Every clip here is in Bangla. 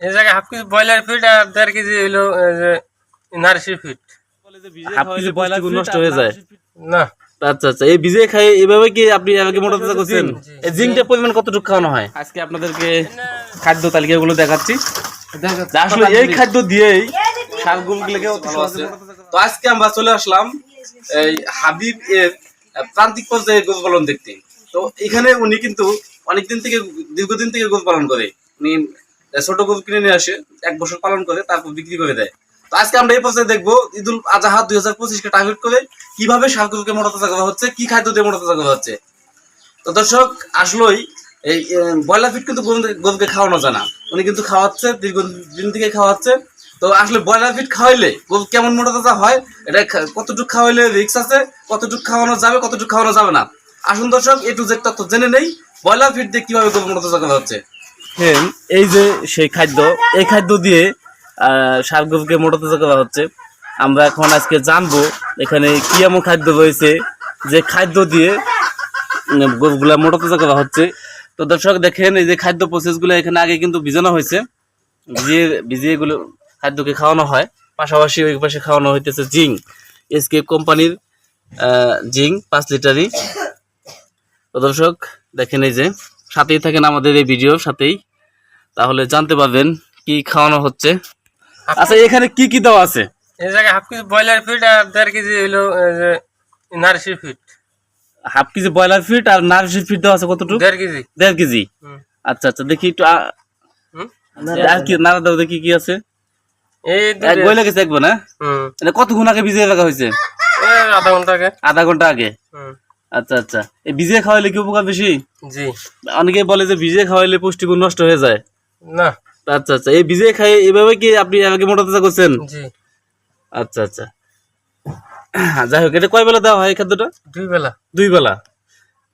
এই জায়গায় হাফ কেজি ব্রয়লার ফিট আর দেড় কেজি হইল নার্সি ফিট হাফ কেজি ব্রয়লার নষ্ট হয়ে যায়। না। আচ্ছা আচ্ছা এই ভিজে খাই এভাবে কি আপনি আমাকে মোটা তাজা করছেন? এই জিঙ্কটার পরিমাণ কতটুকু খাওয়ানো হয়? আজকে আপনাদেরকে খাদ্য তালিকাগুলো দেখাচ্ছি। আসলে এই খাদ্য দিয়েই শাকগুলোকে অতি সহজে তো আজকে আমরা চলে আসলাম এই হাবিব এর প্রান্তিক পর্যায়ে গরু পালন দেখতে। তো এখানে উনি কিন্তু অনেকদিন থেকে দীর্ঘদিন থেকে গরু পালন করে। উনি ছোট গরু কিনে নিয়ে আসে, এক বছর পালন করে, তারপর বিক্রি করে দেয়। তো আজকে আমরা এই পর্যায়ে দেখব ঈদুল আজহা দুই হাজার পঁচিশকে টার্গেট করে কীভাবে শাকগুলোকে মোটা তাজা করা হচ্ছে, কি খাদ্য দিয়ে মোটা তাজা করা হচ্ছে। তো দর্শক, আসলেই, এই ব্রয়লার ফিট কিন্তু গরু- গরুকে খাওয়ানো যায় না। উনি কিন্তু খাওয়াচ্ছে, দীর্ঘদিন থেকে খাওয়াচ্ছে। তো আসলে ব্রয়লার ফিট খাওয়াইলে গরু কেমন মোটা তাজা হয়, এটা কতটুকু খাওয়াইলে রিক্স আছে, কতটুকু খাওয়ানো যাবে, কতটুকু খাওয়ানো যাবে না। আসুন দর্শক, এ টু জেড তথ্য জেনে নেই, ব্রয়লার ফিট দিয়ে কীভাবে গরু মোটা তাজা করা হচ্ছে। এই যে সেই খাদ্য এই খাদ্য দিয়ে সার গরুকে মোটা তাজা করা হচ্ছে। আমরা এখন আজকে জানব এখানে কি এমন খাদ্য রয়েছে যে খাদ্য দিয়ে উম, গরুগুলা মোটা তাজা করা হচ্ছে। তো দর্শক দেখেন এই যে খাদ্য প্রসেসগুলো এখানে আগে কিন্তু ভিজানো হয়েছে। ভিজিয়ে ভিজিয়ে এগুলো খাদ্যকে খাওয়ানো হয়। পাশাপাশি ওই পাশে খাওয়ানো হইতেছে জিং এসকে কোম্পানির জিং পাঁচ লিটারই। তো দর্শক দেখেন এই যে সাথেই থাকেন আমাদের এই ভিডিওর সাথেই। তাহলে জানতে পারবেন কি খাওয়ানো হচ্ছে। আচ্ছা এখানে কি কি দেওয়া আছে? এই জায়গায় হাফ কেজি ব্রয়লার ফিট আর দেড় কেজি হইল নার্সি feed half KG broiler feed আর নার্সি ফিট দেওয়া আছে কতটুকু? দেড় কেজি। দেড় কেজি? আচ্ছা আচ্ছা দেখি একটু? আর কি নাড়া দাও দেখি কি আছে। বই লেগেছে একবার না কতক্ষণ আগে ভিজিয়ে রাখা হয়েছে? আধা ঘণ্টা আগে। আধা ঘণ্টা আগে। হুম। আচ্ছা আচ্ছা। এই ভিজিয়ে খাওয়াইলে কি উপকার বেশি? জি। অনেকে বলে যে ভিজিয়ে খাওয়াইলে পুষ্টিগুণ নষ্ট হয়ে যায়। না। আচ্ছা আচ্ছা। এই ভিজিয়ে খাই এভাবে কি আপনি আমাকে মোটা তাজা করছেন? জি। আচ্ছা আচ্ছা। যাই হোক এটা কয় বেলা দেওয়া হয় এই খাদ্যটা? দুই বেলা। দুই বেলা।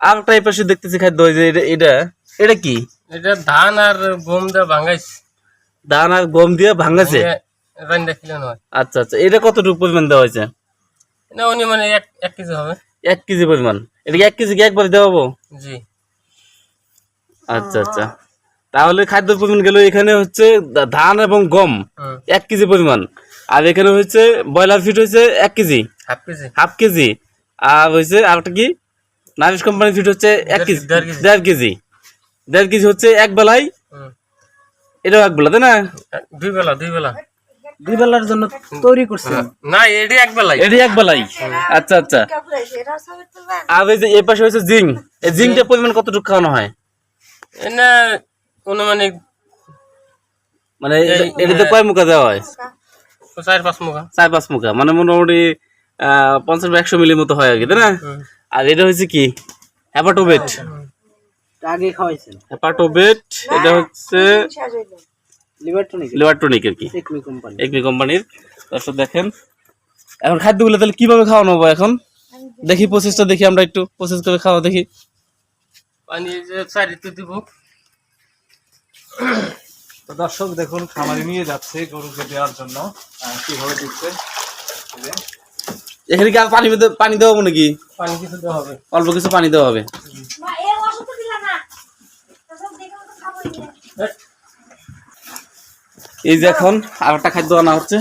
আর একটা পাশে দেখতেছি খাদ্য হয় যে এটা এটা এটা কি? এটা ধান আর গম দিয়ে ভাঙাইছে। ধান আর গম দিয়ে ভাঙাছে আচ্ছা আচ্ছা। এটা কতটুকু পরিমাণ দেওয়া হয়েছে? এটা উনি মানে এক এক কেজি হবে। এক কেজি পরিমাণ। এটা কি এক কেজি একবার দেওয়াবো জি। আচ্ছা আচ্ছা। তাহলে খাদ্যের পরিমাণ গেল এখানে হচ্ছে ধান এবং গম। এক কেজি পরিমাণ। আর এখানে হচ্ছে ব্রয়লার ফিট হচ্ছে এক KG. Half KG. Half KG. আর হচ্ছে আর একটা কি? নারিশ কোম্পানির ফিট হচ্ছে এক কেজি। কেজি, দেড় কেজি। দেড় কেজি হচ্ছে এক বেলায় এটাও এক বেলা তাই না? দুই বেলা দুই বেলা। দুই বেলার জন্য তৈরি করছে না এটি এক বেলাই। এটি এক বেলাই। আচ্ছা আচ্ছা। আর এই যে এই পাশে হচ্ছে জিং। এই জিংটার পরিমাণ কতটুকু খাওয়ানো হয়? এনে অনুমানিক মানে এটা- এটাতে কয় মুখা দেওয়া হয়? চার পাঁচ মুখা। চার পাঁচ মুখা। মানে মোটামুটি পঞ্চাশ বা একশো মিলির মতো হয় আর কি তাই না? আর এটা হচ্ছে কি? হ্যাপাটোবেট আগে খাওয়াইছেন? হ্যাপাটোবেট এটা হচ্ছে লিভারটনিক লিভারটনিক আর কি? টেকমি কোম্পানি একমি কোম্পানির দর্শক দেখেন। এখন খাদ্যগুলো তাহলে কীভাবে খাওয়ানো হবে এখন? দেখি প্রসেসটা দেখি আমরা একটু প্রসেস করে খাওয়া দেখি। পানি চারিতে দিব। তো দর্শক দেখুন খামারে নিয়ে যাচ্ছে গরুকে দেওয়ার জন্য। কীভাবে দিচ্ছে? এখানে কি আর পানি পানি দেওয়া হবে নাকি? পানি কিছু দেওয়া হবে। অল্প কিছু পানি দেওয়া হবে। এই যে এখন আর একটা খাদ্য আনা হচ্ছে।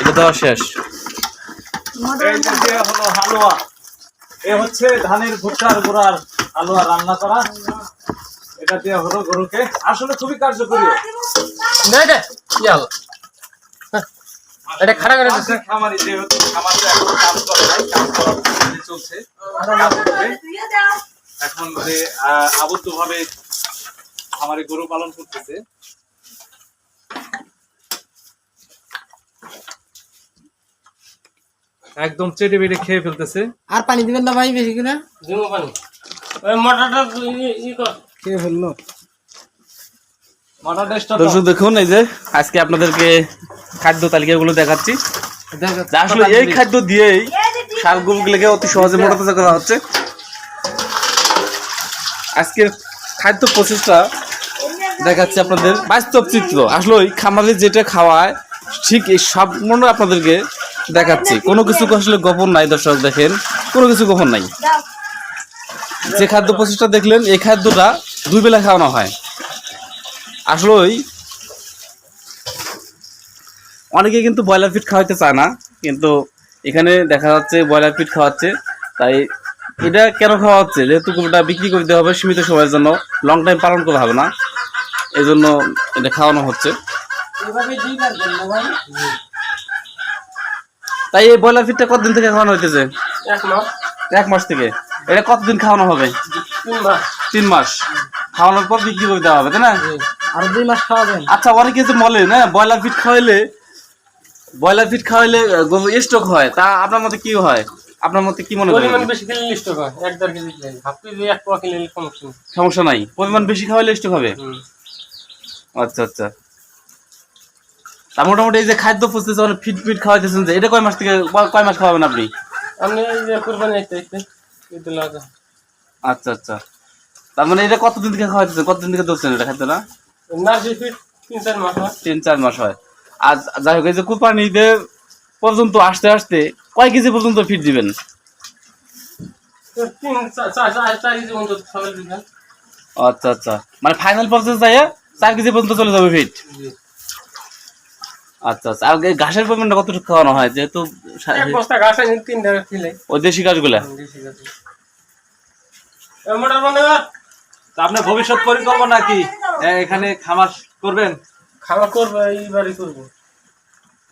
এটা দেওয়া শেষ। হলো হালুয়া এ হচ্ছে ধানের ভুট্টার গোড়ার হালুয়া রান্না করা। এটা দেওয়া হলো গরুকে। আসলে খুবই কার্যকরী। না এটা কি হলো? এটা খাড়া করে খামারি যেহেতু খামারে এখন কাজ করে নাই কাজ করার চলছে। এখন যে আবদ্ধ ভাবে খামারে গরু পালন করতেছে একদম চেটে বেটে খেয়ে ফেলতেছে। আর পানি দিবেন না ভাই বেশি করে দিমু পানি। ওই মোটরটা ই- কর। খেয়ে ফেলল। দর্শক দেখুন এই যে আজকে আপনাদেরকে খাদ্য তালিকাগুলো দেখাচ্ছি। যে আসলে এই খাদ্য দিয়েই শাকগুলোকে অতি সহজে মোটা তাজা করা হচ্ছে। আজকের খাদ্য প্রসেসটা দেখাচ্ছি আপনাদের। বাস্তব চিত্র। আসলে ওই খামারে যেটা খাওয়ায় ঠিক এই সব মনে আপনাদেরকে দেখাচ্ছি। কোনো কিছু আসলে গোপন নাই দর্শক দেখেন। কোনো কিছু গোপন নাই। যে খাদ্য প্রচেষ্টা দেখলেন এই খাদ্যটা দুই বেলা খাওয়ানো হয়। আসলে অনেকে কিন্তু ব্রয়লার ফিট খাওয়াইতে চায় না কিন্তু এখানে দেখা যাচ্ছে ব্রয়লার ফিট খাওয়াচ্ছে। তাই এটা কেন খাওয়া হচ্ছে যেহেতু গরুটা বিক্রি করতে হবে সীমিত সময়ের জন্য লং টাইম পালন করা হবে না। এই জন্য এটা খাওয়ানো হচ্ছে এভাবে দুইবার দেন না ভাই তাই এই ব্রয়লার ফিটটা কতদিন থেকে খাওয়ানো হইতেছে? এক মাস। এক মাস থেকে। এটা কতদিন খাওয়ানো হবে? তিন মাস। তিন মাস। খাওয়ানোর পর বিক্রি করে দেওয়া হবে তাই না? আর দুই মাস খাওয়াবেন। আচ্ছা অনেকে তো বলে না ব্রয়লার ফিট খাওয়াইলে ব্রয়লার ফিট খাওয়াইলে স্টক হয়। তা আপনার মতে কি হয়? আপনার মতে কি মনে হয় পরিমাণ বেশি খেলে লিস্ট হয় এক দেড় কেজি খেলে। হাফ কেজি এক পোয়া খেলে সমস্যা সমস্যা নাই। পরিমাণ বেশি খাওয়াইলে স্টক হবে? আচ্ছা আচ্ছা। তা মোটামুটি এই যে খাদ্য পুষতেছে মানে ফিট ফিট খাওয়াইতেছেন যে এটা কয় মাস থেকে কয়- মাস খাওয়াবেন আপনি? আপনি এই যে কুরবানি আইতে আইতে ঈদ আচ্ছা আচ্ছা। তার মানে এটা কতদিন থেকে খাওয়াইতেছেন? কতদিন থেকে ধরছেন এটা খাদ্য না? ফিট তিন চার মাস হয়। তিন চার মাস হয়। আর যাই হোক এই যে কুরবানি ঈদের পর্যন্ত আসতে আসতে কয় কেজি পর্যন্ত ফিট দিবেন? আচ্ছা আচ্ছা। মানে ফাইনাল প্রসেস যাই চার কেজি পর্যন্ত চলে যাবে ফিট। আচ্ছা আচ্ছা। আর ঘাসের পরিমাণটা কতটুকু খাওয়ানো হয়? যেহেতু এক বস্তা ঘাস আনি তিন টাকা কিলে ওই দেশি ঘাসগুলা? দেশি ঘাস। মোটর বানাবার আপনার ভবিষ্যৎ পরিকল্পনা কি এখানে খামার করবেন? খাওয়া করব এইবারই করব।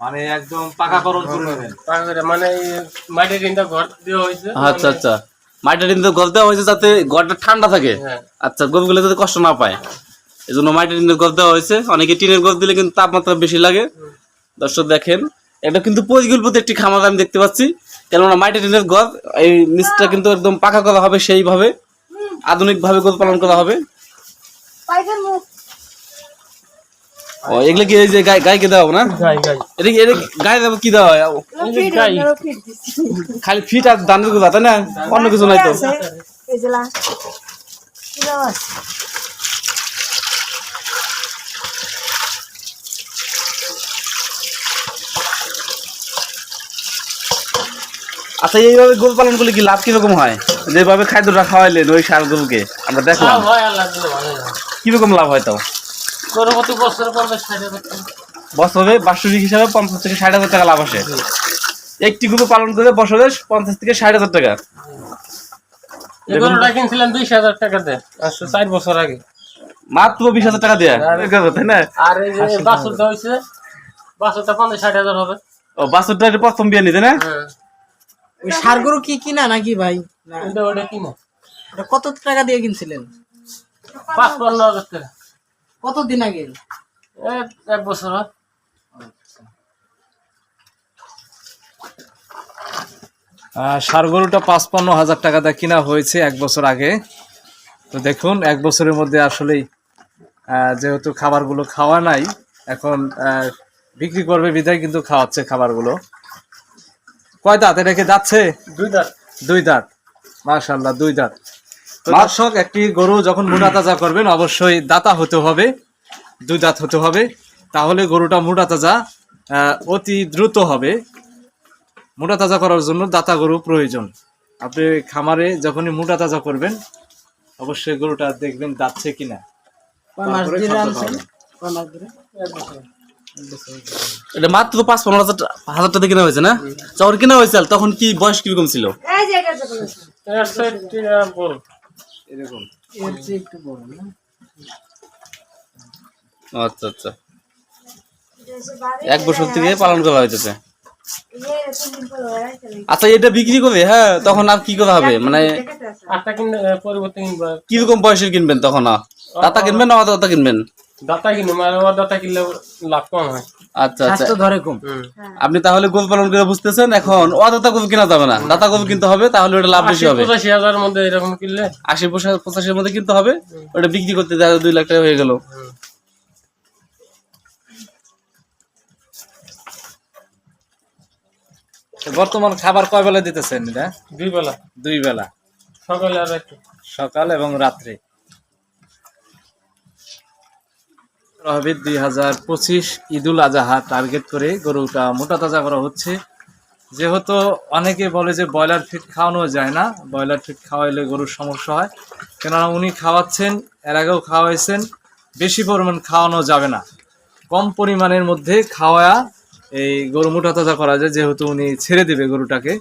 মানে একদম পাকাকরণ করে নেবেন। পাকা করে মানে মাটির ঘর দেওয়া হয়েছে। আচ্ছা আচ্ছা। কিন্তু ঘর দেওয়া হয়েছে যাতে ঘরটা ঠান্ডা থাকে। হ্যাঁ। আচ্ছা গরুগুলো যাতে কষ্ট না পায়। এই জন্য মাটির টিনের ঘর দেওয়া হয়েছে। অনেকে টিনের ঘর দিলে কিন্তু তাপমাত্রা বেশি লাগে। দর্শক দেখেন এটা কিন্তু পরিকল্পিত একটি খামার আমি দেখতে পাচ্ছি। কেননা মাটির টিনের ঘর এই নিচটা কিন্তু একদম পাকা করা হবে সেইভাবে আধুনিক ভাবে গরু পালন করা হবে। ও এগুলো কি এই যে গাই গাইকে দেওয়া হবে না? গাই গাই। এটা কি- এটা দেওয়া কি দেওয়া হয়? খালি ফিট আর দানেরগুলা তাই না? অন্য কিছু নাই তো। আচ্ছা এইভাবে গরু পালন করলে কি লাভ কীরকম হয়? যেভাবে খাদ্যটা খাওয়াইলেন ওই সার গরুকে আমরা দেখলাম। হয় কীরকম লাভ হয় তাও? বছরে বাৎসরিক হিসাবে পঞ্চাশ থেকে ষাট হাজার টাকা লাভ আসে। একটি গরু পালন করে বছরে পঞ্চাশ থেকে ষাট হাজার টাকা। গরুটা কিনছিলাম বিশ হাজার টাকা দেয় চার বছর আগে। মাত্র বিশ হাজার টাকা দেয়া। তাই না? আর এই যে বাছুরটা হয়েছে বাছুরটা পঞ্চাশ ষাট হাজার হবে। ও বাছুরটা প্রথম বিয়ে নিতে না? হ্যাঁ। ওই সারগুলো কি কিনা নাকি ভাই? না। ওটা কিনা? ওটা কত টাকা দিয়ে কিনছিলেন? পাঁচ পনেরো হাজার টাকা। কতদিন আগে? এক বছর হয়। আহ, ষাঁড় গরুটা পাঁচপান্ন হাজার টাকা দিয়ে কিনা হয়েছে এক বছর আগে। তো দেখুন এক বছরের মধ্যে আসলেই আহ, যেহেতু খাবারগুলো খাওয়া নাই এখন আহ, বিক্রি করবে বিধায় কিন্তু খাওয়াচ্ছে খাবারগুলো। কয় দাঁত? এটা কি যাচ্ছে? দুই দাঁত। দুই দাঁত। মাশাল্লাহ দুই দাঁত। দর্শক একটি গরু যখন মোটা তাজা করবেন অবশ্যই দাতা হতে হবে দুই দাঁত হতে হবে। তাহলে গরুটা মোটা তাজা আহ, অতি দ্রুত হবে। মোটা তাজা করার জন্য দাতা গরু প্রয়োজন। আপনি খামারে যখনই মোটা তাজা করবেন অবশ্যই গরুটা দেখবেন দাচ্ছে কিনা। এটা মাত্র পাঁচ পনেরো হাজার হাজার টাকা কিনা হয়েছে না? চর কিনা হয়েছে তখন কি বয়স কীরকম ছিল? এর সাইড টিনা বড়? এরকম। এর চেয়ে একটু বড় না? আচ্ছা আচ্ছা। এক বছর থেকে পালন করা হইতেছে। আচ্ছা এটা বিক্রি করবে? হ্যাঁ তখন আর কি করা হবে? মানে কীরকম বয়সের কিনবেন তখন আর? দাতা কিনবেন না দাতা কিনবেন? দাতা কিনবো মানে ওর দাতা কিনলে লাভ কম হয়। আচ্ছা আচ্ছা। স্বাস্থ্য ধরে কম। আপনি তাহলে গরু পালন করে বুঝতেছেন এখন অদাতা গরু কিনা যাবে না। দাতা গরু কিনতে হবে তাহলে ওটা লাভ বেশি হবে। পঁচাশি হাজার মধ্যে এরকম কিনলে। আশি পঁচা- পঁচাশির মধ্যে কিনতে হবে ওটা বিক্রি করতে যায় দুই লাখ টাকা হয়ে গেল। বর্তমান খাবার কয় বেলা দিতেছেন এটা? দুই বেলা দুই বেলা সকালে আর একটু সকাল এবং রাত্রে। হবে দুই হাজার পঁচিশ ঈদুল আজহা টার্গেট করে গরুটা মোটা তাজা করা হচ্ছে। যেহেতু অনেকে বলে যে ব্রয়লার ফিট খাওয়ানো যায় না, ব্রয়লার ফিট খাওয়াইলে গরুর সমস্যা হয়। কেননা উনি খাওয়াচ্ছেন, এর আগেও খাওয়াইছেন, বেশি পরিমাণ খাওয়ানো যাবে না। কম পরিমাণের মধ্যে খাওয়া এই গরু মোটা তাজা করা যায়, যেহেতু উনি ছেড়ে দেবে গরুটাকে।